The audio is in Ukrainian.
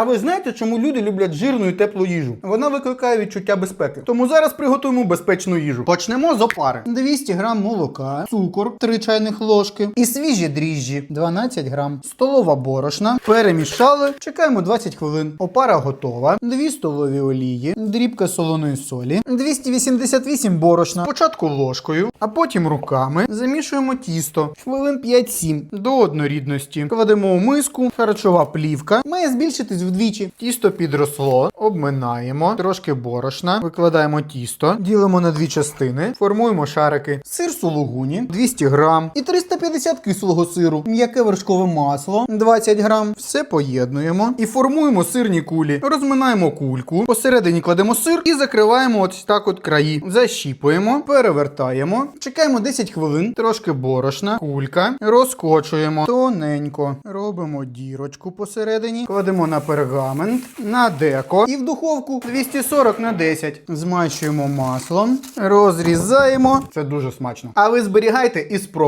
А ви знаєте, чому люди люблять жирну і теплу їжу? Вона викликає відчуття безпеки. Тому зараз приготуємо безпечну їжу. Почнемо з опари. 200 грам молока, цукор 3 чайних ложки і свіжі дріжджі 12 грам, столова борошна. Перемішали, чекаємо 20 хвилин. Опара готова. 2 столові олії, дрібка солоної солі, 288 борошна. Спочатку ложкою, а потім руками замішуємо тісто хвилин 5-7 до однорідності. Кладемо у миску, харчова плівка має збільшитись вдвічі. Тісто підросло, обминаємо, трошки борошна, викладаємо тісто, ділимо на дві частини, формуємо шарики, сир сулугуні 200 грам і 350 кислого сиру, м'яке вершкове масло 20 грам. Все поєднуємо і формуємо сирні кулі. Розминаємо кульку, посередині кладемо сир і закриваємо ось так от краї. Защіпуємо, перевертаємо, чекаємо 10 хвилин, трошки борошна, кулька, розкочуємо тоненько. Робимо дірочку посередині, кладемо на пергамент, на деко і в духовку 240 на 10. Змащуємо маслом, розрізаємо. Це дуже смачно. А ви зберігайте і спробуйте.